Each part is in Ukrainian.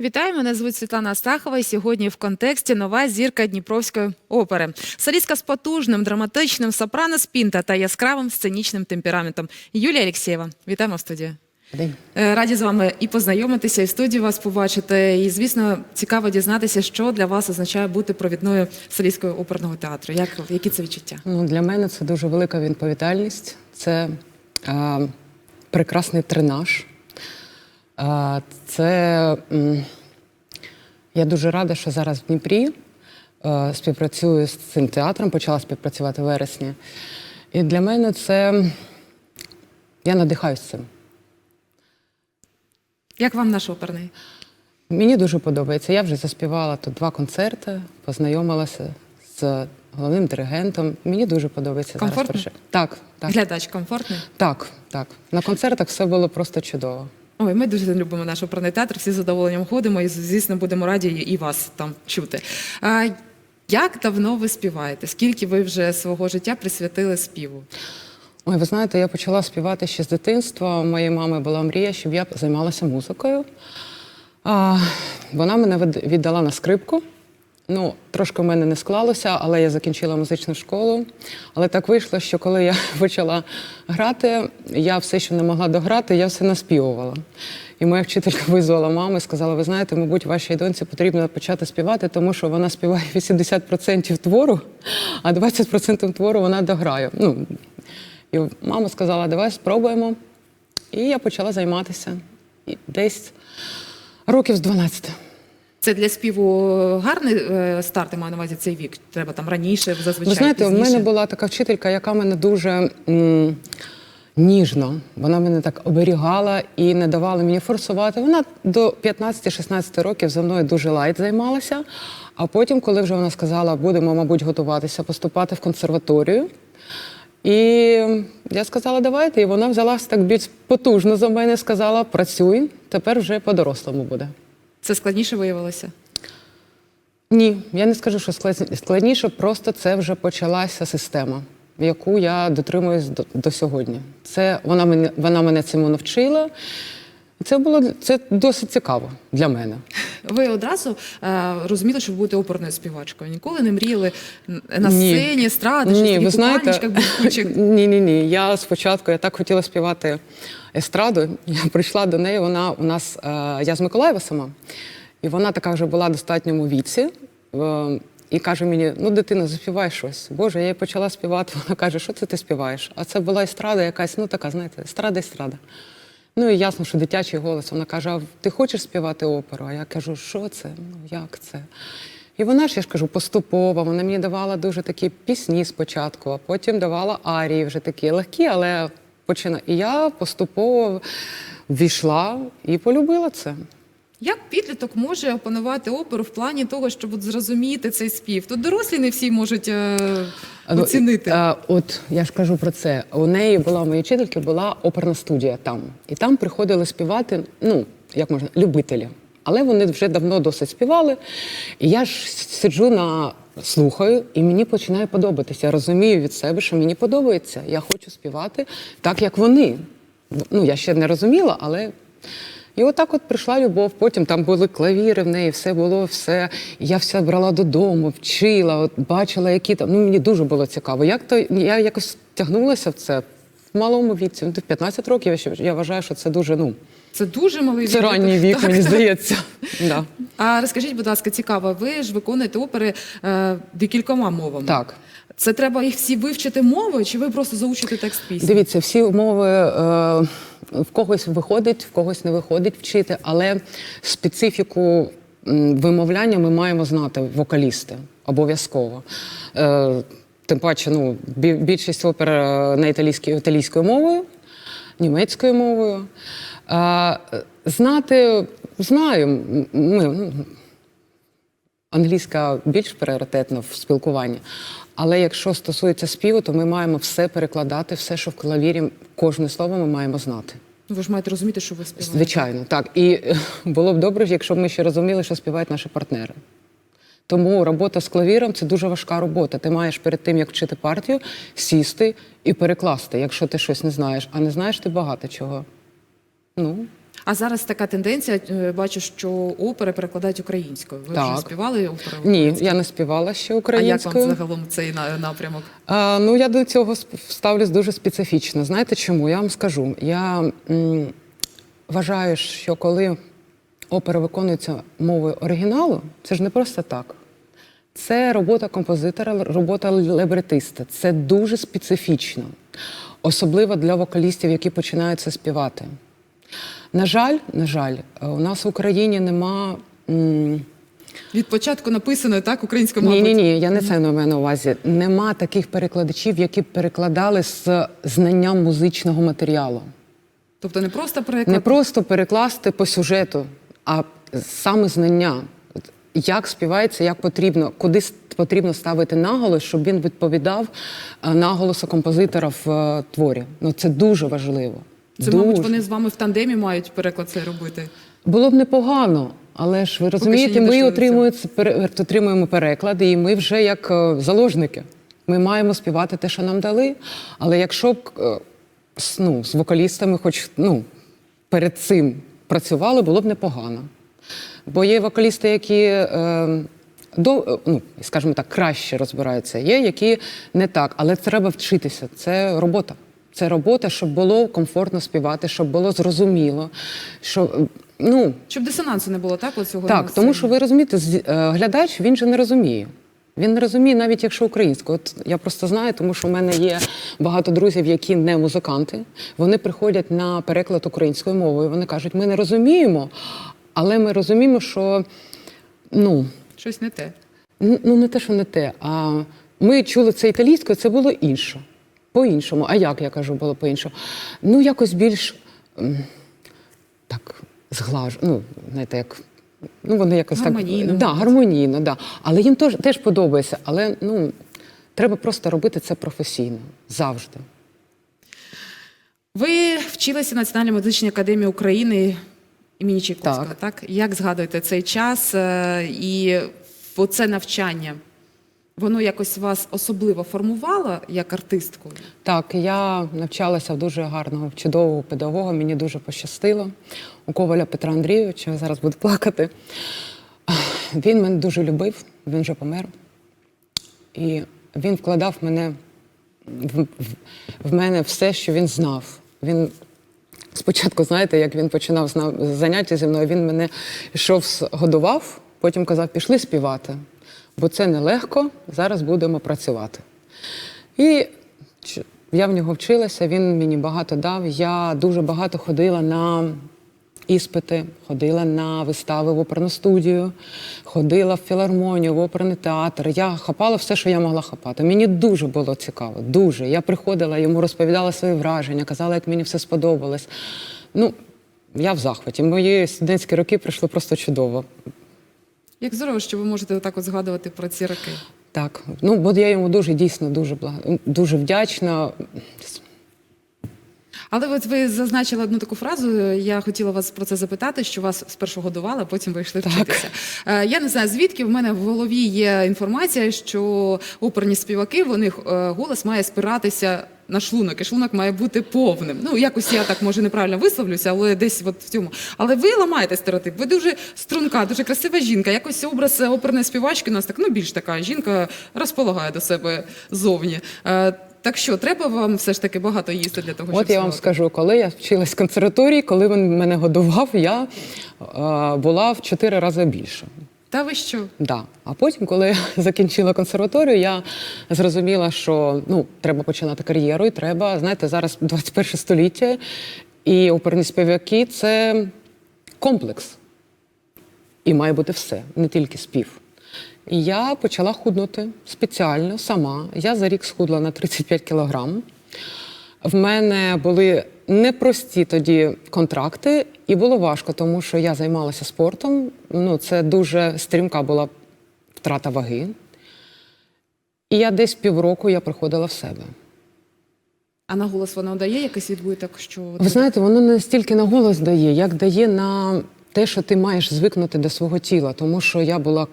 Вітаю, мене звуть Світлана Астахова. І сьогодні в контексті нова зірка Дніпровської опери. Солістка з потужним драматичним сопрано спінта та яскравим сценічним темпераментом. Юлія Алєксєєва. Вітаємо в студії. Е, Раді з вами і познайомитися, і в студії вас побачити. І, звісно, цікаво дізнатися, що для вас означає бути провідною солісткою оперного театру. Як які це відчуття? Ну, для мене це дуже велика відповідальність. Це е, прекрасний тренаж. Е, це я дуже рада, що зараз в Дніпрі е, співпрацюю з цим театром, почала співпрацювати в вересні. І для мене це я надихаюсь цим. Як вам наш оперний? Мені дуже подобається. Я вже заспівала тут два концерти, познайомилася з головним диригентом. Мені дуже подобається Комфортно? зараз. Так, так. Глядач комфортний? Так, так. На концертах все було просто чудово. Ой, ми дуже любимо наш оперний театр, всі з задоволенням ходимо і, звісно, будемо раді і вас там чути. А, як давно ви співаєте? Скільки ви вже свого життя присвятили співу? Ой, ви знаєте, я почала співати ще з дитинства. У моєї мами була мрія, щоб я займалася музикою. А, вона мене віддала на скрипку. Ну, трошки в мене не склалося, але я закінчила музичну школу. Але так вийшло, що коли я почала грати, я все, що не могла дограти, я все наспівувала. І моя вчителька визвала маму і сказала: ви знаєте, мабуть, вашій доньці потрібно почати співати, тому що вона співає 80% твору, а 20% твору вона дограє. Ну, і мама сказала, давай спробуємо. І я почала займатися. І десь років з 12. Це для співу гарний е, старт, я маю на увазі цей вік. Треба там раніше, зазвичай. Ви знаєте, у мене була така вчителька, яка мене дуже м, ніжно, вона мене так оберігала і не давала мені форсувати. Вона до 15-16 років за мною дуже лайт займалася. А потім, коли вже вона сказала, будемо, мабуть, готуватися, поступати в консерваторію. І я сказала, давайте. І вона взялася так більш потужно за мене, сказала, працюй, тепер вже по-дорослому буде. Це складніше виявилося. Ні, я не скажу, що складніше, просто це вже почалася система, яку я дотримуюсь до, до сьогодні. Це вона мене вона мене цьому навчила. Це було це досить цікаво для мене. Ви одразу е, розуміли, що ви будете оперною співачкою. Ніколи не мріяли на Ні. сцені, стради, щось Ні, ви знаєте, ні, ні, ні. Я спочатку я так хотіла співати естраду. Я прийшла до неї. Вона у нас е, я з Миколаєва сама, і вона така вже була в достатньому віці. Е, і каже мені: ну, дитина, заспівай щось. Боже, я їй почала співати. Вона каже, що це ти співаєш? А це була естрада якась, ну така, знаєте, естрада, естрада. Ну і ясно, що дитячий голос. Вона каже: ти хочеш співати оперу? А я кажу, що це? Ну як це? І вона ж, я ж кажу, поступово. Вона мені давала дуже такі пісні спочатку, а потім давала арії вже такі легкі, але почина. І я поступово війшла і полюбила це. Як підліток може опанувати оперу в плані того, щоб от зрозуміти цей спів? Тут дорослі не всі можуть е, Ну, оцінити. е, От я ж кажу про це. У неї була у моєї вчительки була оперна студія там. І там приходили співати, ну, як можна, любителі. Але вони вже давно досить співали. І я ж сиджу на слухаю, і мені починає подобатися. Я розумію від себе, що мені подобається. Я хочу співати так, як вони. Ну, я ще не розуміла, але. І отак от прийшла любов. Потім там були клавіри в неї, все було, все. Я все брала додому, вчила, от бачила, які там. Ну мені дуже було цікаво. Як то я якось тягнулася в це в малому віці. Ну, в 15 років я, ще- я вважаю, що це дуже ну Це дуже малий це вік. ранній вік, Так, мені так. здається. Да. А розкажіть, будь ласка, цікаво, ви ж виконуєте опери е, декількома мовами. Так. Це треба їх всі вивчити мовою, чи ви просто заучите текст пісні? Дивіться, всі умови е, в когось виходить, в когось не виходить вчити, але специфіку вимовляння ми маємо знати вокалісти обов'язково. Е, тим паче, ну, більшість опер е, на італійській, італійською мовою, німецькою мовою. Е, знати знаю. Ми, ну, Англійська більш пріоритетна в спілкуванні. Але якщо стосується співу, то ми маємо все перекладати, все, що в клавірі, кожне слово ми маємо знати. Ви ж маєте розуміти, що ви співаєте. Звичайно, так. І е, було б добре, якщо б ми ще розуміли, що співають наші партнери. Тому робота з клавіром це дуже важка робота. Ти маєш перед тим, як вчити партію, сісти і перекласти, якщо ти щось не знаєш. А не знаєш ти багато чого. Ну, А зараз така тенденція. е, Бачу, що опери перекладають українською. Ви вже Так. співали опери? Ні, я не співала ще А як вам загалом цей напрямок? А, ну, я до цього ставлюсь дуже специфічно. Знаєте чому? Я вам скажу. Я м, вважаю, що коли опера виконується мовою оригіналу, це ж не просто так. Це робота композитора, робота лебретиста. Це дуже специфічно, особливо для вокалістів, які починають це співати. На жаль, на жаль, у нас в Україні нема. м, Від початку написано так українською ні, ні, ні, я не це на увазі. Нема таких перекладачів, які б перекладали з знанням музичного матеріалу. Тобто не просто переклад. Не просто перекласти по сюжету, а саме знання. Як співається, як потрібно, куди потрібно ставити наголос, щоб він відповідав е, наголосу композитора в е, творі. Ну це дуже важливо. Це, дуже. мабуть, вони з вами в тандемі мають переклад цей робити. Було б непогано, але ж ви розумієте, ми отримуємо, отримуємо переклади, і ми вже як е, заложники. Ми маємо співати те, що нам дали. Але якщо б е, ну, з вокалістами, хоч ну, перед цим працювали, було б непогано. Бо є вокалісти, які е, до, ну, скажімо так, краще розбираються, є, які не так. Але треба вчитися. Це робота. Це робота, щоб було комфортно співати, щоб було зрозуміло. Що, е, ну, Щоб дисонансу не було, так? Оцього так, тому що ви розумієте, е, глядач він же не розуміє. Він не розуміє навіть якщо українською. От я просто знаю, тому що в мене є багато друзів, які не музиканти. Вони приходять на переклад українською мовою. Вони кажуть, ми не розуміємо, але ми розуміємо, що ну, Щось не те. Н- Ну, не те, що не те. А ми чули це італійською, це було інше. По-іншому. А як я кажу, було по-іншому? Ну, якось більш так, зглаж. Ну, знаєте, як. Ну, вони якось Гармонійно, так. Да, гармонійно, да. Але їм теж, теж подобається. Але ну, треба просто робити це професійно. Завжди. Ви вчилися в Національній музичній академії України імені Чайковського, так. Так. Як згадуєте цей час е, і оце навчання? Воно якось вас особливо формувало як артистку? Так, я навчалася в дуже гарного, чудового педагога. Мені дуже пощастило. У Коваля Петра Андрійовича, зараз буду плакати. Він мене дуже любив, він вже помер. І він вкладав мене в, в мене все, що він знав. Він спочатку, знаєте, як він починав заняття зі мною, він мене йшов, годував, потім казав, пішли співати, бо це нелегко, зараз будемо працювати. І я в нього вчилася, він мені багато дав. Я дуже багато ходила на іспити, ходила на вистави в оперну студію, ходила в філармонію, в оперний театр. Я хапала все, що я могла хапати. Мені дуже було цікаво, дуже. Я приходила, йому розповідала свої враження, казала, як мені все сподобалось. Ну, я в захваті. Мої студентські роки пройшли просто чудово. Як здорово, що ви можете так от згадувати про ці роки. Так, ну бо я йому дуже дійсно дуже блага- дуже вдячна. Але от ви зазначили одну таку фразу. Я хотіла вас про це запитати, що вас спершу годували, а потім ви йшли Так. вчитися. Е, Я не знаю звідки. В мене в голові є інформація, що оперні співаки, в них е, голос має спиратися. На шлунок, і шлунок має бути повним. Ну, якось я так може неправильно висловлюся, але десь от в цьому. Але ви ламаєте стереотип. Ви дуже струнка, дуже красива жінка. Якось образ оперної співачки у нас так, ну більш така жінка розполагає до себе зовні. Так що треба вам все ж таки багато їсти для того, щоб От я вам скажу, коли я вчилась в консерваторії, коли він мене годував, я е, була в чотири рази більше. Та ви що? Да. А потім, коли я закінчила консерваторію, я зрозуміла, що ну, треба починати кар'єру, і треба, знаєте, зараз 21 століття, і оперні співаки це комплекс. І має бути все, не тільки спів. Я почала худнути спеціально сама. Я за рік схудла на 35 кілограм. В мене були непрості тоді контракти, і було важко, тому що я займалася спортом. Ну, це дуже стрімка була втрата ваги. І я десь півроку я приходила в себе. А на голос воно дає якийсь відбиток, що Ви знаєте, воно не стільки на голос дає, як дає на те, що ти маєш звикнути до свого тіла. Тому що я була,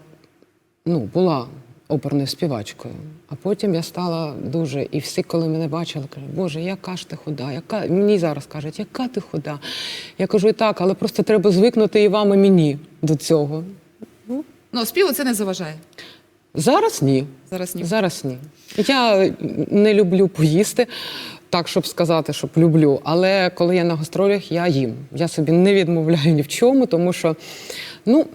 ну, була оперною співачкою. А потім я стала дуже, і всі, коли мене бачили, кажуть, Боже, яка ж ти худа, яка мені зараз кажуть, яка ти худа. Я кажу, і так, але просто треба звикнути і вам, і мені до цього. Ну, співу це не заважає. Зараз ні. Зараз ні. Зараз ні. Я не люблю поїсти, так щоб сказати, щоб люблю. Але коли я на гастролях, я їм. Я собі не відмовляю ні в чому, тому що ну,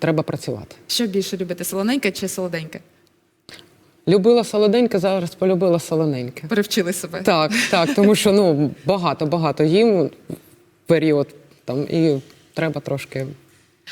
треба працювати. Що більше любите, солоненьке чи солоденьке? Любила солоденьке, зараз полюбила солоненьке. Перевчили себе. Так, так, тому що ну, багато, багато їм період там, і треба трошки.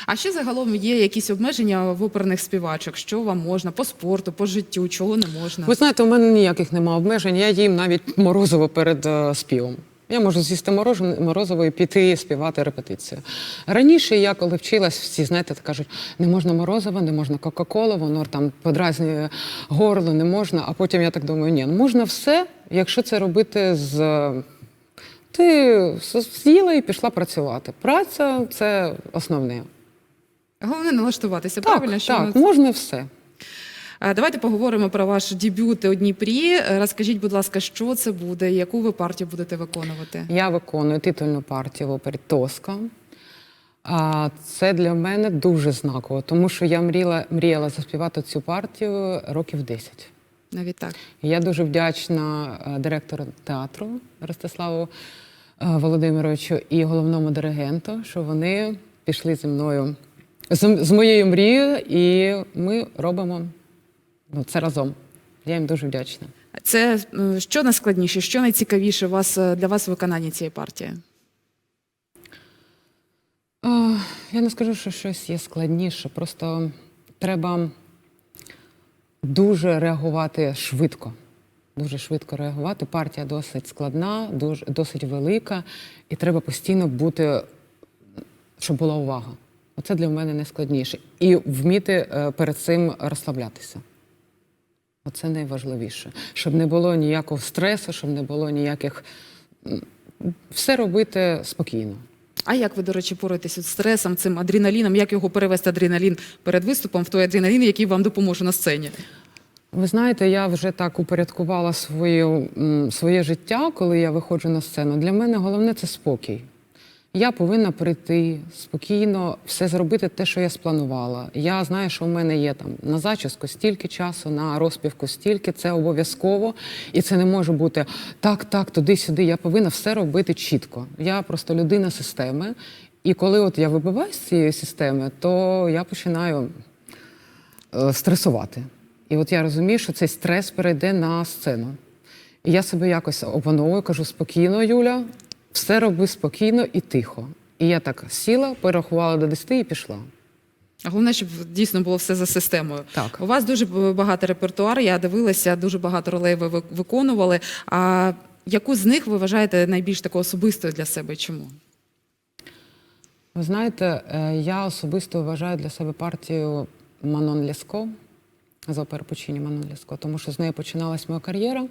А ще загалом є якісь обмеження в оперних співачок? Що вам можна по спорту, по життю, чого не можна? Ви знаєте, у мене ніяких немає обмежень. Я їм навіть морозиво перед е, співом. Я можу з'їсти морозиво і піти співати репетицію. Раніше я, коли вчилась, всі знаєте, кажуть, не можна морозиво, не можна Кока-Колу, воно там подразнює горло, не можна. А потім я так думаю, ні, ну можна все, якщо це робити з. Ти з'їла і пішла працювати. Праця це основне. Головне налаштуватися, Так, правильно? Що так, можна все. Давайте поговоримо про ваш дебют у Дніпрі. Розкажіть, будь ласка, що це буде, яку ви партію будете виконувати? Я виконую титульну партію в опері Тоска. Це для мене дуже знаково, тому що я мріяла, мріяла заспівати цю партію років 10. Навіть так. Я дуже вдячна директору театру Ростиславу Володимировичу і головному диригенту, що вони пішли зі мною з, з моєю мрією, і ми робимо ну, це разом. Я їм дуже вдячна. Це е, що найскладніше, що найцікавіше у вас е, для вас в виконанні цієї партії? А, Я не скажу, що щось є складніше. Просто треба дуже реагувати швидко. Дуже швидко реагувати. Партія досить складна, дуже, досить велика, і треба постійно бути, щоб була увага. Оце для мене найскладніше. І вміти е, перед цим розслаблятися. Оце найважливіше. Щоб не було ніякого стресу, щоб не було ніяких. Все робити спокійно. А як ви, до речі, боретеся з стресом, цим адреналіном? Як його перевести адреналін перед виступом в той адреналін, який вам допоможе на сцені? Ви знаєте, я вже так упорядкувала свою, своє життя, коли я виходжу на сцену. Для мене головне це спокій. Я повинна прийти спокійно, все зробити те, що я спланувала. Я знаю, що у мене є там на зачіску стільки часу, на розпівку стільки, це обов'язково. І це не може бути так, так, туди-сюди. Я повинна все робити чітко. Я просто людина системи. І коли от я вибиваю з цієї системи, то я починаю е, стресувати. І от я розумію, що цей стрес перейде на сцену. І я себе якось опановую, кажу спокійно, Юля, все роби спокійно і тихо. І я так сіла, порахувала до 10 і пішла. А Головне, щоб дійсно було все за системою. Так. У вас дуже багато репертуар, я дивилася, дуже багато ролей ви ви- виконували. А яку з них ви вважаєте найбільш такою особистою для себе? Чому? Ви знаєте, е, я особисто вважаю для себе партію Манон Лєско з опери Пучині Манон Лєско, тому що з нею починалась моя кар'єра.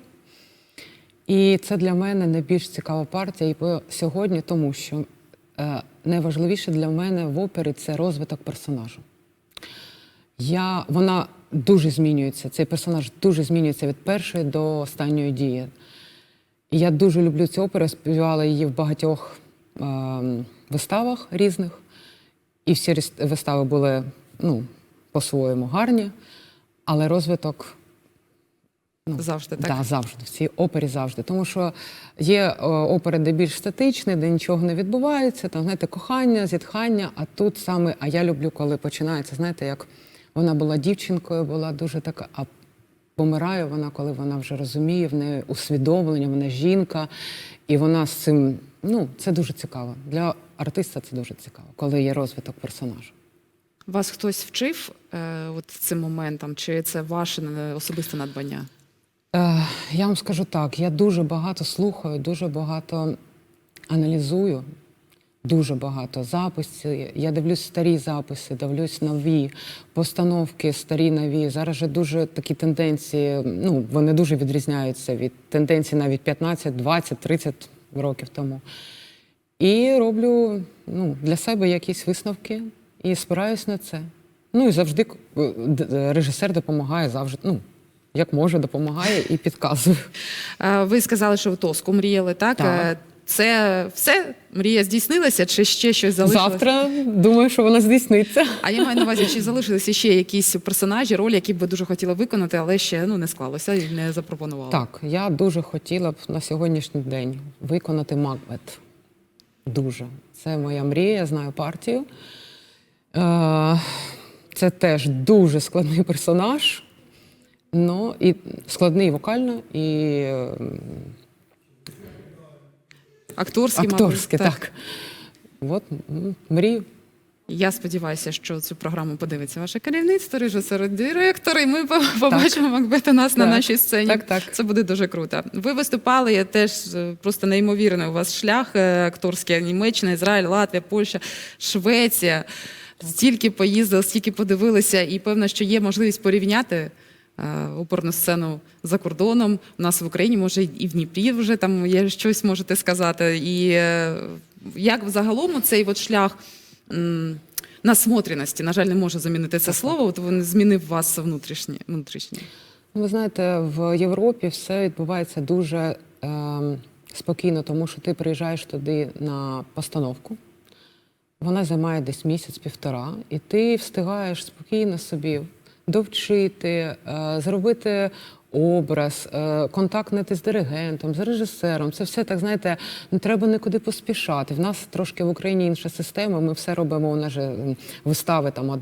І це для мене найбільш цікава партія і сьогодні, тому що е, найважливіше для мене в опері це розвиток персонажу. Я, вона дуже змінюється, цей персонаж дуже змінюється від першої до останньої дії. І я дуже люблю цю оперу, співала її в багатьох ем, виставах різних. І всі вистави були ну, по-своєму гарні, але розвиток Ну, Завжди так. Да, завжди, в цій опері завжди. Тому що є е, опери, де більш статичні, де нічого не відбувається, там, знаєте, кохання, зітхання, а тут саме, а я люблю, коли починається, знаєте, як вона була дівчинкою, була дуже така, а помирає вона, коли вона вже розуміє, в неї усвідомлення, вона жінка, і вона з цим, ну, це дуже цікаво. Для артиста це дуже цікаво, коли є розвиток персонажа. Вас хтось вчив е, от цим моментом, чи це ваше е, особисте надбання? Е, я вам скажу так: я дуже багато слухаю, дуже багато аналізую, дуже багато записів. Я дивлюсь старі записи, дивлюсь нові постановки, старі нові. Зараз же дуже такі тенденції, ну вони дуже відрізняються від тенденцій навіть 15, 20, 30 років тому. І роблю ну, для себе якісь висновки і спираюсь на це. Ну і завжди е, режисер допомагає завжди. Ну, як може, допомагає і підказує. Е, Ви сказали, що в Тоску мріяли, так? Так. Е, Це все мрія здійснилася, чи ще щось залишилося? Завтра думаю, що вона здійсниться. А я маю на увазі, чи залишилися ще якісь персонажі, ролі, які б ви дуже хотіли виконати, але ще ну не склалося і не запропонували. Так, я дуже хотіла б на сьогоднішній день виконати Макбет. Дуже. Це моя мрія, я знаю партію. Е, Це теж дуже складний персонаж. Ну, і складний вокально і е, Акторський, акторський, мабуть, так. От мрію. Я сподіваюся, що цю програму подивиться ваше керівництво, режисер, директор, і ми побачимо Макбет у нас на нашій сцені. Так, так. Це буде дуже круто. Ви виступали я теж е, просто неймовірний у вас шлях е, акторський. Німеччина, Ізраїль, Латвія, Польща, Швеція. Стільки поїздили, стільки подивилися, і певно, що є можливість порівняти. Е, Оперну сцену за кордоном у нас в Україні, може, і в Дніпрі вже там є щось можете сказати. І е, як загалом цей от шлях насмотреності, на жаль, не можу замінити це слово, от він змінив вас внутрішнє. внутрішнє. Ну, Ви знаєте, в Європі все відбувається дуже ем, спокійно, тому що ти приїжджаєш туди на постановку. Вона займає десь місяць-півтора, і ти встигаєш спокійно собі довчити, е, зробити образ, е, контактнити з диригентом, з режисером. Це все так, знаєте, не треба нікуди поспішати. В нас трошки в Україні інша система. Ми все робимо, у нас же вистави там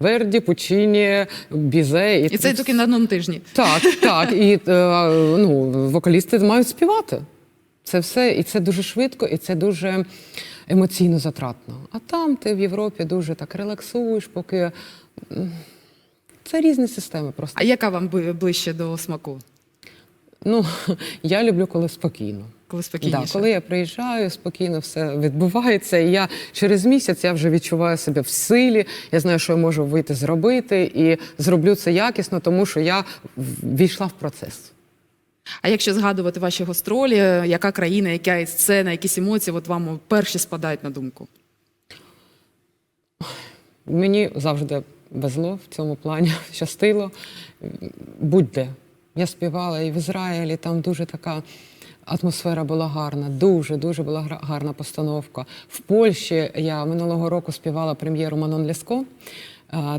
Верді, Пучині, Бізе. І це тільки на одному тижні. так, так. І е, ну, вокалісти мають співати. Це все, і це дуже швидко, і це дуже емоційно затратно. А там ти в Європі дуже так релаксуєш, поки це різні системи просто. А яка вам ближче до смаку? Ну, я люблю, коли спокійно. Коли Да, коли я приїжджаю, спокійно все відбувається. І я через місяць я вже відчуваю себе в силі. Я знаю, що я можу вийти зробити, і зроблю це якісно, тому що я війшла в процес. А якщо згадувати ваші гастролі, яка країна, яка сцена, якісь емоції от вам перші спадають на думку? Мені завжди везло в цьому плані, щастило. Будь-де. Я співала і в Ізраїлі, там дуже така атмосфера була гарна, дуже, дуже була гарна постановка. В Польщі я минулого року співала прем'єру Манон Ляско.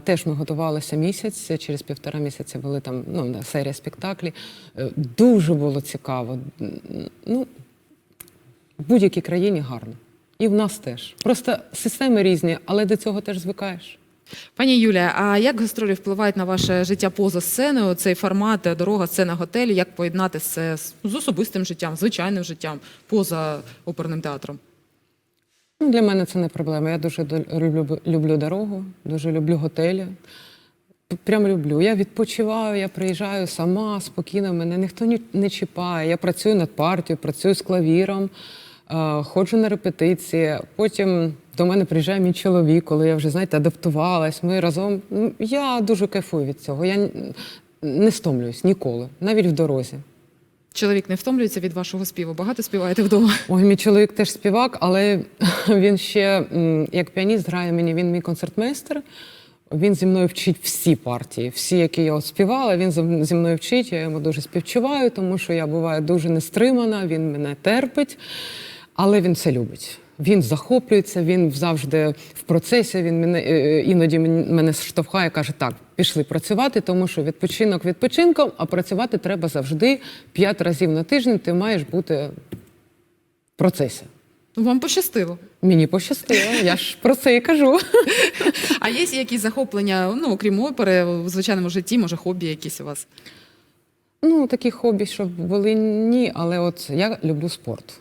Теж ми готувалися місяць, через півтора місяця були там ну, серія спектаклів. Е, Дуже було цікаво. Ну, в будь-якій країні гарно. І в нас теж. Просто системи різні, але до цього теж звикаєш. Пані Юлія, а як гастролі впливають на ваше життя поза сценою? Цей формат е, дорога, сцена, готель, як поєднати це з, особистим життям, звичайним життям, поза оперним театром? Ну, Для мене це не проблема. Я дуже люблю, люблю дорогу, дуже люблю готелі. Прям люблю. Я відпочиваю, я приїжджаю сама, спокійно, мене ніхто ні- не чіпає. Я працюю над партією, працюю з клавіром, е, ходжу на репетиції. Потім до мене приїжджає мій чоловік, коли я вже, знаєте, адаптувалась. Ми разом. Ну, Я дуже кайфую від цього. Я не стомлююсь ніколи, навіть в дорозі. Чоловік не втомлюється від вашого співу. Багато співаєте вдома. Ой, мій чоловік теж співак, але він ще як піаніст грає мені, він мій концертмейстер. Він зі мною вчить всі партії, всі, які я от співала, він зі- зі мною вчить. Я йому дуже співчуваю, тому що я буваю дуже нестримана, він мене терпить, але він це любить. Він захоплюється, він завжди в процесі. Він мене е, іноді мене штовхає, каже: так, пішли працювати, тому що відпочинок відпочинком, а працювати треба завжди п'ять разів на тиждень. Ти маєш бути в процесі. Вам пощастило. Мені пощастило, я ж про це і кажу. А є якісь захоплення, ну окрім опери, в звичайному житті, може, хобі якісь у вас? Ну, такі хобі, щоб були ні, але от я люблю спорт.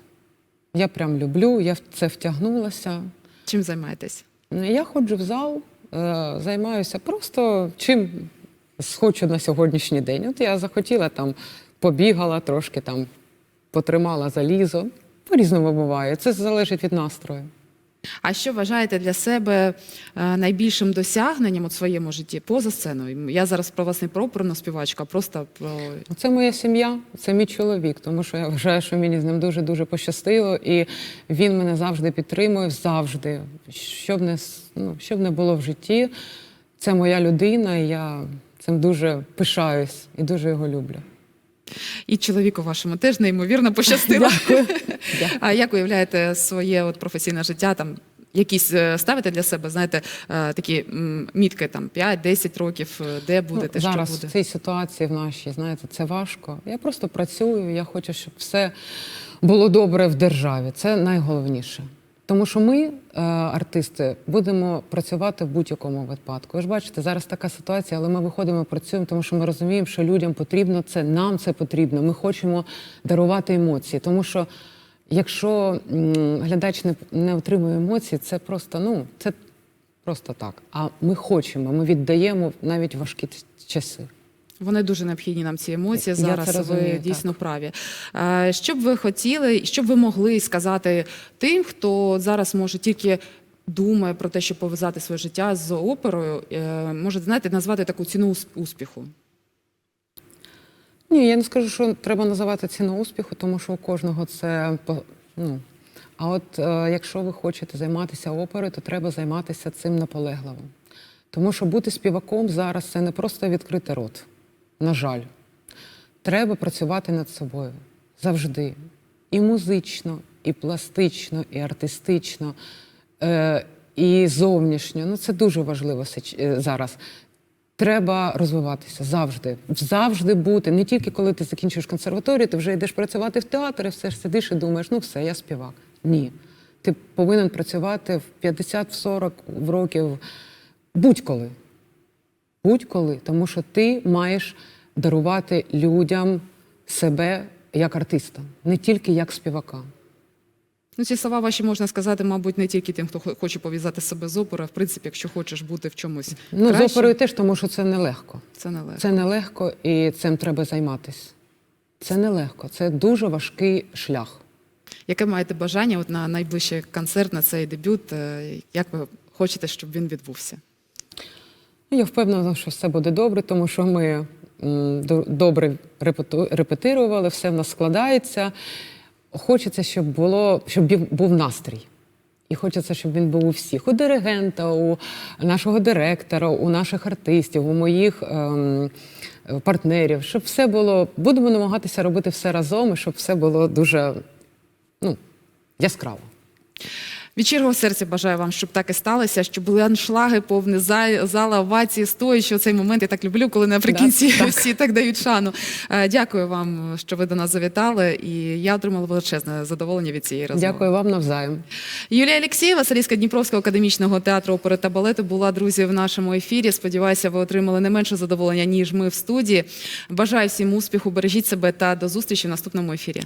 Я прям люблю, я в це втягнулася. Чим займаєтесь? Я ходжу в зал, е, займаюся просто чим схочу на сьогоднішній день. От я захотіла там, побігала трошки там, потримала залізо. По-різному буває. Це залежить від настрою. А що вважаєте для себе е, найбільшим досягненням у своєму житті поза сценою? Я зараз про вас не про оперну співачку, а просто про Це моя сім'я, це мій чоловік, тому що я вважаю, що мені з ним дуже дуже пощастило, і він мене завжди підтримує, завжди. Що б не, ну, що б не було в житті, це моя людина, і я цим дуже пишаюсь і дуже його люблю. І чоловіку вашому теж неймовірно пощастило. А як уявляєте своє от професійне життя? Там якісь е, ставите для себе, знаєте, е, такі мітки там 5-10 років, е, де будете, ну, що зараз буде? в цій ситуації в нашій, знаєте, це важко. Я просто працюю. Я хочу, щоб все було добре в державі. Це найголовніше. Тому що ми, е, артисти, будемо працювати в будь-якому випадку. Ви ж бачите, зараз така ситуація, але ми виходимо, працюємо, тому що ми розуміємо, що людям потрібно це, нам це потрібно. Ми хочемо дарувати емоції. Тому що якщо глядач не, не отримує емоцій, це просто ну це просто так. А ми хочемо, ми віддаємо навіть важкі часи. Вони дуже необхідні нам ці емоції Я це зараз. ви дійсно так. праві. Що б ви хотіли, що б ви могли сказати тим, хто зараз може тільки думає про те, щоб пов'язати своє життя з оперою, е, може знаєте, назвати таку ціну успіху? Ні, я не скажу, що треба називати ціну успіху, тому що у кожного це ну. А от е, якщо ви хочете займатися оперою, то треба займатися цим наполегливо. Тому що бути співаком зараз це не просто відкрити рот. На жаль, треба працювати над собою завжди. І музично, і пластично, і артистично, е, і зовнішньо. Ну, це дуже важливо е, зараз. Треба розвиватися завжди, завжди бути. Не тільки коли ти закінчуєш консерваторію, ти вже йдеш працювати в театр, і все ж сидиш і думаєш, ну все, я співак. Ні. Ти повинен працювати в 50-40 в років будь-коли. Будь-коли. Тому що ти маєш дарувати людям себе як артиста, не тільки як співака. Ну, ці слова ваші можна сказати, мабуть, не тільки тим, хто хоче пов'язати себе з оперою, а в принципі, якщо хочеш бути в чомусь Ну, краще, з оперою теж, тому що це нелегко. це нелегко. Це нелегко і цим треба займатися. Це нелегко, це дуже важкий шлях. Яке маєте бажання от на найближчий концерт, на цей дебют? е, Як ви хочете, щоб він відбувся? Я впевнена, що все буде добре, тому що ми добре репетирували, все в нас складається. Хочеться, щоб було, щоб був настрій. І хочеться, щоб він був у всіх: у диригента, у нашого директора, у наших артистів, у моїх ем, партнерів, щоб все було. Будемо намагатися робити все разом, і щоб все було дуже ну, яскраво. Від щирого серця бажаю вам, щоб так і сталося, щоб були аншлаги, повні зала, овації, стоячи. Цей момент я так люблю, коли наприкінці Да, так. всі так дають шану. Е, Дякую вам, що ви до нас завітали, і я отримала величезне задоволення від цієї розмови. Дякую вам навзаєм. Юлія Алєксєєва, солістка Дніпровського академічного театру опери та балету, була друзі в нашому ефірі. Сподіваюся, ви отримали не менше задоволення ніж ми в студії. Бажаю всім успіху, бережіть себе та до зустрічі в наступному ефірі.